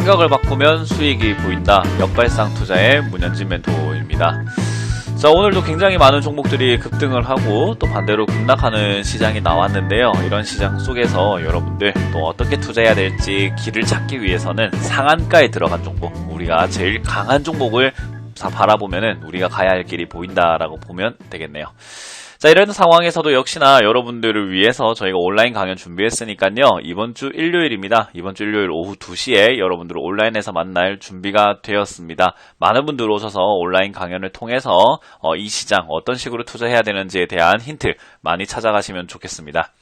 생각을 바꾸면 수익이 보인다. 역발상 투자의 문현진 멘토입니다. 자, 오늘도 굉장히 많은 종목들이 급등을 하고 또 반대로 급락하는 시장이 나왔는데요. 이런 시장 속에서 여러분들 또 어떻게 투자해야 될지 길을 찾기 위해서는 상한가에 들어간 종목, 우리가 제일 강한 종목을 다 바라보면은 우리가 가야 할 길이 보인다라고 보면 되겠네요. 자, 이런 상황에서도 역시나 여러분들을 위해서 저희가 온라인 강연 준비했으니까요. 이번 주 일요일입니다. 이번 주 일요일 오후 2시에 여러분들을 온라인에서 만날 준비가 되었습니다. 많은 분들 오셔서 온라인 강연을 통해서 어, 이 시장 어떤 식으로 투자해야 되는지에 대한 힌트 많이 찾아가시면 좋겠습니다.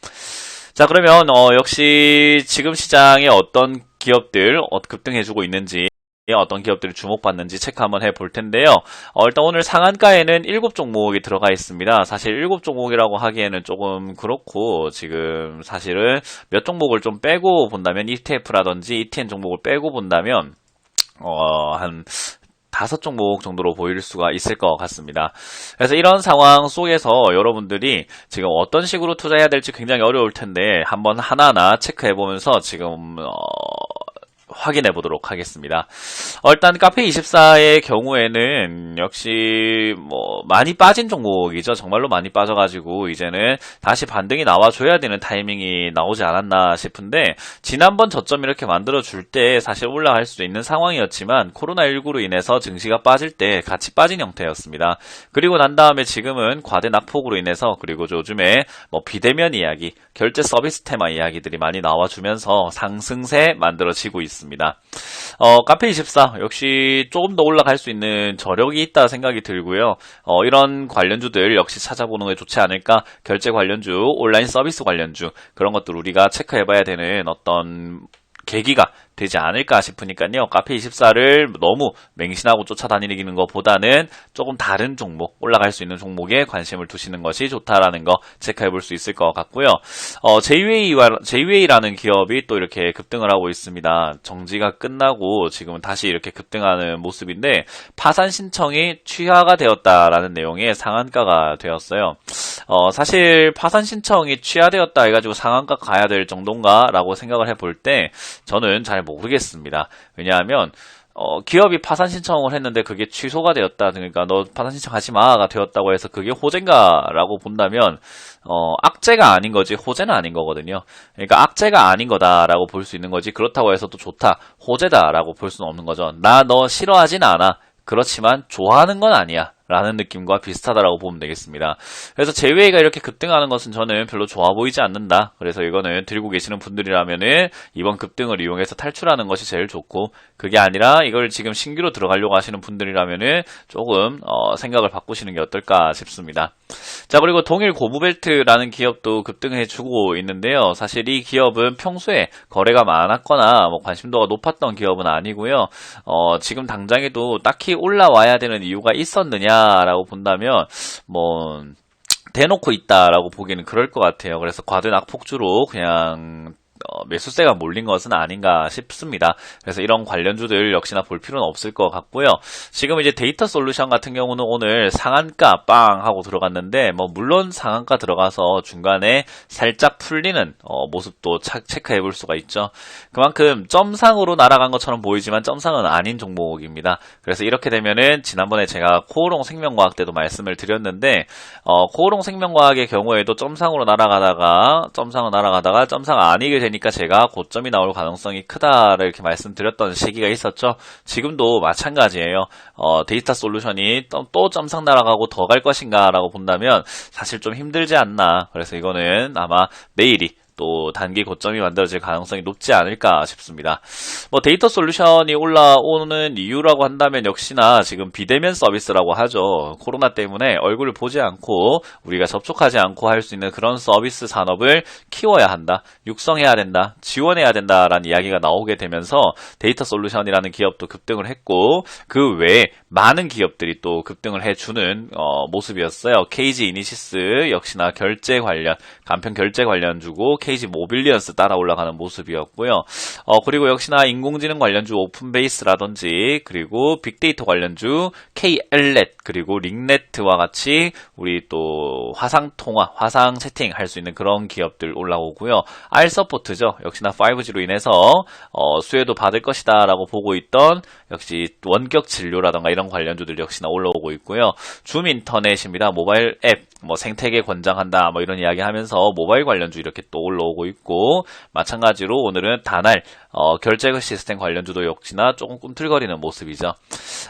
자, 그러면 어, 역시 지금 시장에 어떤 기업들 어, 급등해주고 있는지 어떤 기업들이 주목받는지 체크 한번 해볼 텐데요. 어, 일단 오늘 상한가에는 7종목이 들어가 있습니다. 사실 7종목이라고 하기에는 조금 그렇고 지금 사실은 몇 종목을 좀 빼고 본다면 ETF라든지 ETN 종목을 빼고 본다면 어, 한 다섯 종목 정도로 보일 수가 있을 것 같습니다. 그래서 이런 상황 속에서 여러분들이 지금 어떤 식으로 투자해야 될지 굉장히 어려울 텐데 한번 하나하나 체크해 보면서 지금 어, 확인해 보도록 하겠습니다. 어, 일단 카페24의 경우에는 역시 뭐 많이 빠진 종목이죠. 정말로 많이 빠져가지고 이제는 다시 반등이 나와줘야 되는 타이밍이 나오지 않았나 싶은데 지난번 저점 이렇게 만들어 줄 때 사실 올라갈 수도 있는 상황이었지만 코로나19로 인해서 증시가 빠질 때 같이 빠진 형태였습니다. 그리고 난 다음에 지금은 과대 낙폭으로 인해서 그리고 요즘에 뭐 비대면 이야기, 결제 서비스 테마 이야기들이 많이 나와주면서 상승세 만들어지고 있습니다. 어, 카페24 역시 조금 더 올라갈 수 있는 저력이 있다 생각이 들고요. 어, 이런 관련주들 역시 찾아보는 게 좋지 않을까? 결제 관련주, 온라인 서비스 관련주 그런 것들 우리가 체크해봐야 되는 어떤 계기가 되지 않을까 싶으니까요. 카페24를 너무 맹신하고 쫓아다니는 것보다는 조금 다른 종목, 올라갈 수 있는 종목에 관심을 두시는 것이 좋다라는 거 체크해 볼 수 있을 것 같고요. 어, JWA와, JWA라는 기업이 또 이렇게 급등을 하고 있습니다. 정지가 끝나고 지금은 다시 이렇게 급등하는 모습인데 파산 신청이 취하가 되었다라는 내용의 상한가가 되었어요. 어, 사실 파산 신청이 취하되었다 해가지고 상한가 가야 될 정도인가라고 생각을 해볼 때 저는 잘 모르겠습니다. 왜냐하면 어, 기업이 파산 신청을 했는데 그게 취소가 되었다. 그러니까 너 파산 신청하지 마가 되었다고 해서 그게 호재인가라고 본다면 어, 악재가 아닌 거지 호재는 아닌 거거든요. 그러니까 악재가 아닌 거다라고 볼 수 있는 거지 그렇다고 해서 또 좋다 호재다라고 볼 수는 없는 거죠. 나 너 싫어하진 않아. 그렇지만 좋아하는 건 아니야. 라는 느낌과 비슷하다라고 보면 되겠습니다. 그래서 제웨이가 이렇게 급등하는 것은 저는 별로 좋아 보이지 않는다. 그래서 이거는 들고 계시는 분들이라면은 이번 급등을 이용해서 탈출하는 것이 제일 좋고 그게 아니라 이걸 지금 신규로 들어가려고 하시는 분들이라면은 조금 어, 생각을 바꾸시는 게 어떨까 싶습니다. 자 그리고 동일 고무벨트라는 기업도 급등해 주고 있는데요. 사실 이 기업은 평소에 거래가 많았거나 뭐 관심도가 높았던 기업은 아니고요. 어, 지금 당장에도 딱히 올라와야 되는 이유가 있었느 냐 라고 본다면, 뭐, 대놓고 있다라고 보기에는 그럴 것 같아요. 그래서 과대 낙폭주로 그냥 어, 매수세가 몰린 것은 아닌가 싶습니다. 그래서 이런 관련주들 역시나 볼 필요는 없을 것 같고요. 지금 이제 데이터 솔루션 같은 경우는 오늘 상한가 빵 하고 들어갔는데 뭐 물론 상한가 들어가서 중간에 살짝 풀리는 어, 모습도 차, 체크해 볼 수가 있죠. 그만큼 점상으로 날아간 것처럼 보이지만 점상은 아닌 종목입니다. 그래서 이렇게 되면은 지난번에 제가 코오롱 생명과학 때도 말씀을 드렸는데 어, 코오롱 생명과학의 경우에도 점상으로 날아가다가 점상으로 날아가다가 점상 아니게 되니까 제가 고점이 나올 가능성이 크다를 이렇게 말씀드렸던 시기가 있었죠. 지금도 마찬가지예요. 어, 데이터 솔루션이 또, 또 점상 날아가고 더 갈 것인가라고 본다면 사실 좀 힘들지 않나. 그래서 이거는 아마 내일이 또 단기 고점이 만들어질 가능성이 높지 않을까 싶습니다. 뭐 데이터 솔루션이 올라오는 이유라고 한다면 역시나 지금 비대면 서비스라고 하죠. 코로나 때문에 얼굴을 보지 않고 우리가 접촉하지 않고 할 수 있는 그런 서비스 산업을 키워야 한다. 육성해야 된다. 지원해야 된다라는 이야기가 나오게 되면서 데이터 솔루션이라는 기업도 급등을 했고 그 외에 많은 기업들이 또 급등을 해주는 어, 모습이었어요. KG 이니시스 역시나 결제 관련 간편 결제 관련 주고 KG 모빌리언스 따라 올라가는 모습이었고요. 어, 그리고 역시나 인공지능 관련주 오픈베이스라든지 그리고 빅데이터 관련주 KLNet 그리고 링네트와 같이 우리 또 화상 통화, 화상 채팅 할 수 있는 그런 기업들 올라오고요. R 서포트죠. 역시나 5G로 인해서 어, 수혜도 받을 것이다라고 보고 있던 역시 원격 진료라던가 이런 관련주들 역시나 올라오고 있고요. 줌 인터넷입니다. 모바일 앱, 뭐 생태계 권장한다, 뭐 이런 이야기 하면서 모바일 관련주 이렇게 또 올라 오고 있고, 마찬가지로 오늘은 다날, 어, 결제 시스템 관련주도 역시나 조금 꿈틀거리는 모습이죠.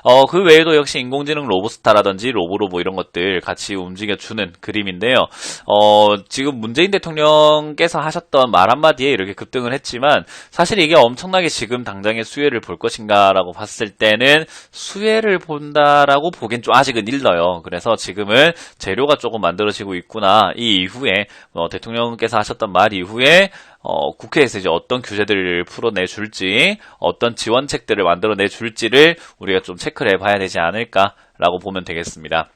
어, 그 외에도 역시 인공지능 로보스타라든지 로보로보 이런 것들 같이 움직여주는 그림인데요. 어, 지금 문재인 대통령께서 하셨던 말 한마디에 이렇게 급등을 했지만, 사실 이게 엄청나게 지금 당장의 수혜를 볼 것인가라고 봤을 때는 수혜를 본다라고 보기엔 좀 아직은 일러요. 그래서 지금은 재료가 조금 만들어지고 있구나. 이 이후에 어, 대통령께서 하셨던 말이 후에 어, 국회에서 이제 어떤 규제들을 풀어내 줄지, 어떤 지원책들을 만들어내 줄지를 우리가 좀 체크를 해봐야 되지 않을까라고 보면 되겠습니다.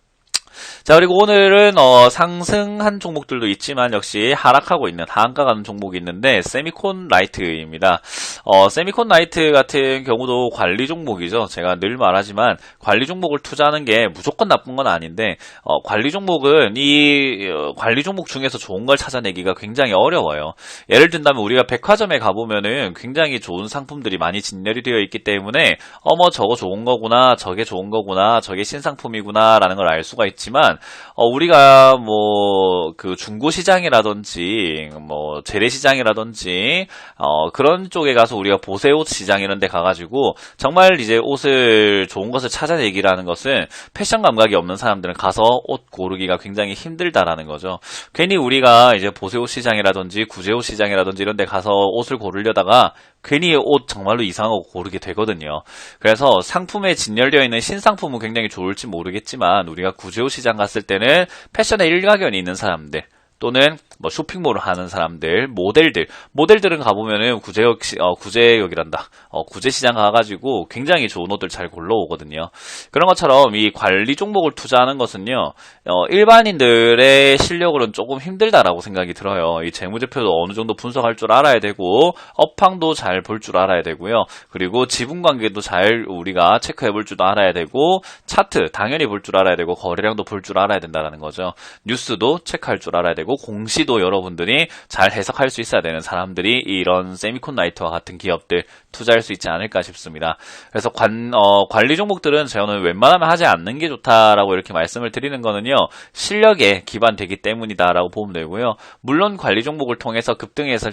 자, 그리고 오늘은 어, 상승한 종목들도 있지만 역시 하락하고 있는 하한가 가는 종목이 있는데 세미콘 라이트입니다. 어, 세미콘 라이트 같은 경우도 관리 종목이죠. 제가 늘 말하지만 관리 종목을 투자하는 게 무조건 나쁜 건 아닌데 어, 관리 종목은 이 어, 관리 종목 중에서 좋은 걸 찾아내기가 굉장히 어려워요. 예를 든다면 우리가 백화점에 가보면은 굉장히 좋은 상품들이 많이 진열이 되어 있기 때문에 어머 저거 좋은 거구나 저게 좋은 거구나 저게 신상품이구나 라는 걸 알 수가 있 지만 어, 우리가 뭐 그 중고 시장이라든지 뭐 재래 시장이라든지 어, 그런 쪽에 가서 우리가 보세 옷 시장 이런 데 가가지고 정말 이제 옷을 좋은 것을 찾아내기라는 것은 패션 감각이 없는 사람들은 가서 옷 고르기가 굉장히 힘들다라는 거죠. 괜히 우리가 이제 보세 옷 시장이라든지 구제 옷 시장이라든지 이런 데 가서 옷을 고르려다가 괜히 옷 정말로 이상하고 고르게 되거든요. 그래서 상품에 진열되어 있는 신상품은 굉장히 좋을지 모르겠지만 우리가 구제옷 시장 갔을 때는 패션에 일가견이 있는 사람들 또는 뭐 쇼핑몰을 하는 사람들, 모델들, 모델들은 가보면은 구제역, 시, 어, 구제역이란다. 어, 구제시장 가가지고 굉장히 좋은 옷들 잘 골라오거든요. 그런 것처럼 이 관리 종목을 투자하는 것은요, 어, 일반인들의 실력으로는 조금 힘들다라고 생각이 들어요. 이 재무제표도 어느 정도 분석할 줄 알아야 되고, 업황도 잘 볼 줄 알아야 되고요. 그리고 지분 관계도 잘 우리가 체크해 볼 줄도 알아야 되고, 차트 당연히 볼 줄 알아야 되고, 거래량도 볼 줄 알아야 된다는 거죠. 뉴스도 체크할 줄 알아야 되고, 공시도 여러분들이 잘 해석할 수 있어야 되는 사람들이 이런 세미콘 라이트와 같은 기업들 투자할 수 있지 않을까 싶습니다. 그래서 관, 어, 관리 종목들은 저는 웬만하면 하지 않는 게 좋다라고 이렇게 말씀을 드리는 거는요, 실력에 기반되기 때문이다라고 보면 되고요. 물론 관리 종목을 통해서 급등했을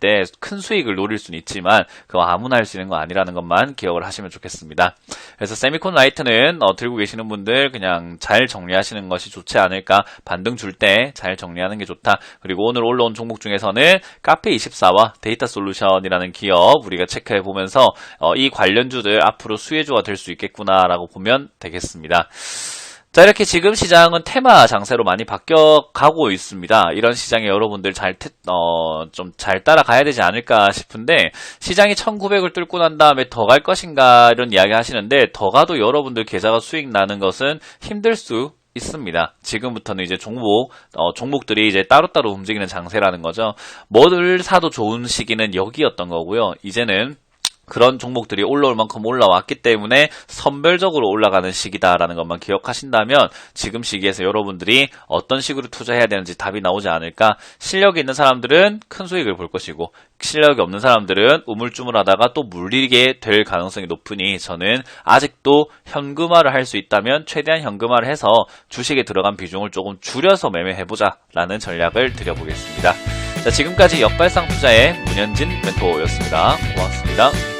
때 큰 수익을 노릴 수는 있지만, 그거 아무나 할 수 있는 거 아니라는 것만 기억을 하시면 좋겠습니다. 그래서 세미콘 라이트는 어, 들고 계시는 분들 그냥 잘 정리하시는 것이 좋지 않을까, 반등 줄 때 잘 정리하는 게 좋다. 그리고 오늘 올라온 종목 중에서는 카페24와 데이터 솔루션이라는 기업 우리가 체크해 보면서 어, 이 관련주들 앞으로 수혜주가 될 수 있겠구나라고 보면 되겠습니다. 자, 이렇게 지금 시장은 테마 장세로 많이 바뀌어 가고 있습니다. 이런 시장에 여러분들 잘, 어, 좀 잘 따라가야 되지 않을까 싶은데, 시장이 1900을 뚫고 난 다음에 더 갈 것인가, 이런 이야기 하시는데, 더 가도 여러분들 계좌가 수익 나는 것은 힘들 수 있습니다. 지금부터는 이제 종목, 어, 종목들이 이제 따로따로 움직이는 장세라는 거죠. 뭐를 사도 좋은 시기는 여기였던 거고요. 이제는 그런 종목들이 올라올 만큼 올라왔기 때문에 선별적으로 올라가는 시기다라는 것만 기억하신다면 지금 시기에서 여러분들이 어떤 식으로 투자해야 되는지 답이 나오지 않을까. 실력이 있는 사람들은 큰 수익을 볼 것이고 실력이 없는 사람들은 우물쭈물하다가 또 물리게 될 가능성이 높으니 저는 아직도 현금화를 할 수 있다면 최대한 현금화를 해서 주식에 들어간 비중을 조금 줄여서 매매해보자 라는 전략을 드려보겠습니다. 자, 지금까지 역발상 투자의 문현진 멘토였습니다. 고맙습니다.